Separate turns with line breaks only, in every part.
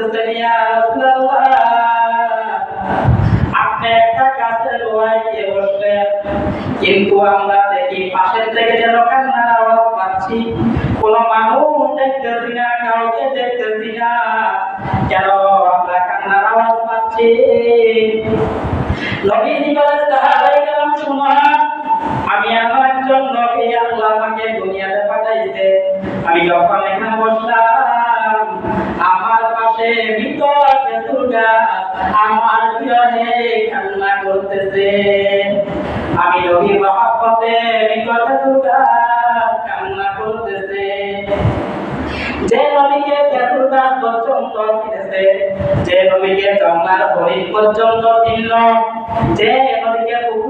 বলতেছেন আপনি একটা গিয়ে বসলেন। কিন্তু আমরা দেখি পাশের থেকে কান্নার আওয়াজ পাচ্ছি। কোন মানুষ দেখতেছি না, কাউকে দেখতেছি না। কেন আমরা কান্নার আওয়াজ পাচ্ছি? বলেন আমি আমার একজন নবী, আল্লাহ আমাকে দুনিয়াতে পাঠাইছে। আমি যখন এখানে বসলাম আমি নবীর মহাপতে খেজুর গাছ কান্না করতেছে। যে নবীকে খেজুর পর্যন্ত যে নবীকে জঙ্গলার হরিণ পর্যন্ত চিনল যে নদীকে পুকুরের মাছে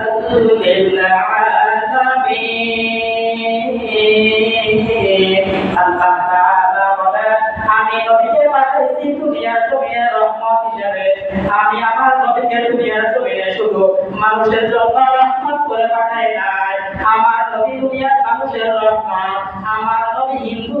আমি নবীকে পাঠাইছি দুনিয়ার জমিনে হিসেবে আমি আমার নবীকে দুনিয়ার শুধু মানুষের করে পাঠাই নাই। আমার নবী মানুষের রহমত, আমার নবী জন্য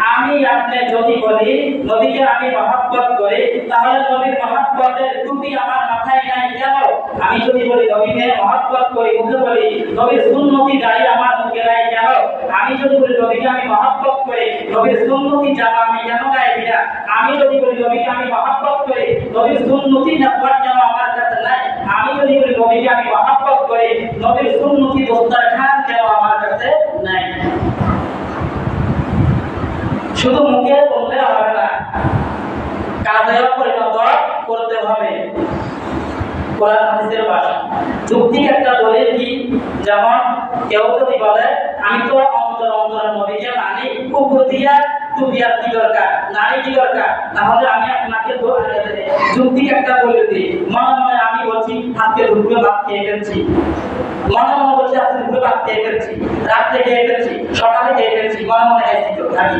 আমি আপনি যদি বলি নদীকে আমি মহাব্বত করি, তাহলে নদীর মহাব্বতের টুপি আমার মাথায় নাই কেন? আমি যদি বলি, নবীকে মহাব্বত করি মুখে বলি, নবীর সুন্নতি দাঁড়িয়ে আমার মুখে নাই কেন? আমি যদি বলি, নবীকে আমি মহাব্বত করি, নবীর সুন্নতি জামা আমি কেন গায়ে দিনা আমি যদি বলি, নবীকে আমি মহাব্বত করি, নবীর সুন্নতি জামা আমার কাছে নাই? আমি যদি বলি, নবীকে আমি মহাব্বত করি, নবীর সুন্নতি দোস্তার খান কেন আমার কাছে নাই শুধু মুখে বললে হবে না, কাজেও পরিণত করতে হবে। কোরআন হাদিসের ভাষা। যুক্তিক একটা দলিল কি? যেমন, কেউ যদি বলে, আমি তো অন্তর অন্তরের নবীকে মানি, কুকুর দিয়া টুপিয়ার কি দরকার? নারী কি দরকার? তাহলে আমি আপনাকে যুক্তিক একটা দলিল দিই। মনে মনে আমি বলছি আজকে দুপুরে ভাত খেয়ে ফেলছি। মনে মনে বলছি আজকে দুপুরে ভাত খেয়ে ফেলছি। রাত্রে খেয়ে ফেলছি, সকালে খেয়ে ফেলছি, মনে মনে খাইছি তো খালি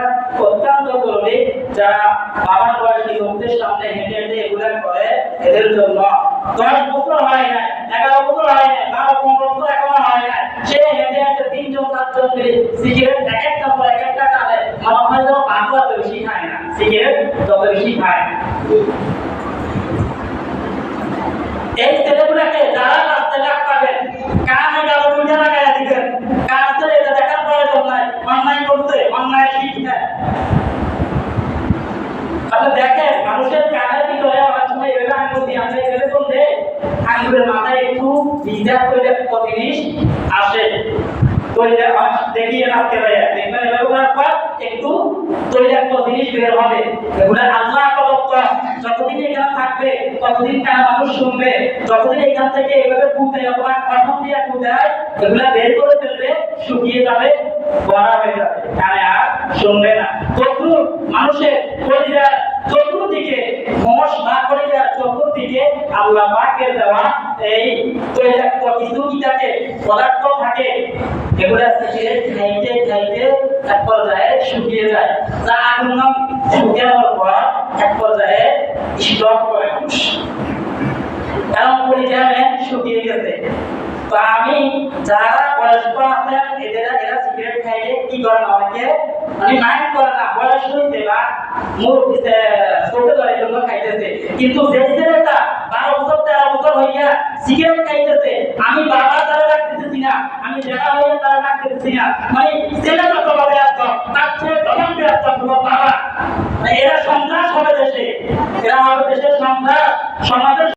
জরুরি যারা বাবার বয়সী লোকদের সামনে হেঁটে হেঁটে এগুলো করে এদের জন্য। দশ বছর হয় না এগারো বছর হয় না বারো পনেরো বছর এখনও হয় না সে হেঁটে হেঁটে তিনজন চারজন মিলে সিগারেট এক একটা পর এক একটা মনে হয় যেন বেশি খায় না, সিগারেট বেশি খায়। এই ছেলেগুলোকে যারা রাস্তায় আটকাবেন কানে গালো দুইটা লাগাই দিবেন কার ছেলে এটা দেখার প্রয়োজন নাই অন্যায় করতে অন্যায় শিখতে আপনি দেখেন মানুষের কানের ভিতরে অনেক সময় এভাবে আঙুল দিয়ে আমরা এভাবে করলে আঙুলের মাথায় একটু ভিজা করে কত জিনিস আসে। একটু তৈলাক্ত জিনিস বের হবে। এগুলো আল্লাহ যতদিন এখানে থাকবে, ততদিন মানুষ শুনবে? যতদিন এখান থেকে এভাবে অথবা দিয়ে ফুটায় এগুলা বের করে ফেলবে, শুকিয়ে যাবে বড়া হয়ে যাবে। আর শুনবে না। চতুর মানুষের চতুর্দিকে মোষ না কলিজার চতুর্দিকে আল্লাহ পাকের দেওয়া এই তৈলাক্ত পদার্থ থাকে। এগুলা খাইতে খাইতে এক পর্যায়ে শুকিয়ে যায়। যা আগুন শুকিয়ে পর এক পর্যায়ে স্টক করে কারণ পরিচয় শুকিয়ে গেছে। তো আমি যারা বয়স্ক মানে আমি বাবা তারা রাখতেছি না, আমি দেখা হইয়া তারা রাখতেছি না। মানে ছেলে যত ভাবে তার ছেলে তখন ব্যস্ত বাবা। এরা সন্ত্রাস হবে দেশে এরা হবে দেশের সন্ত্রাস সমাজের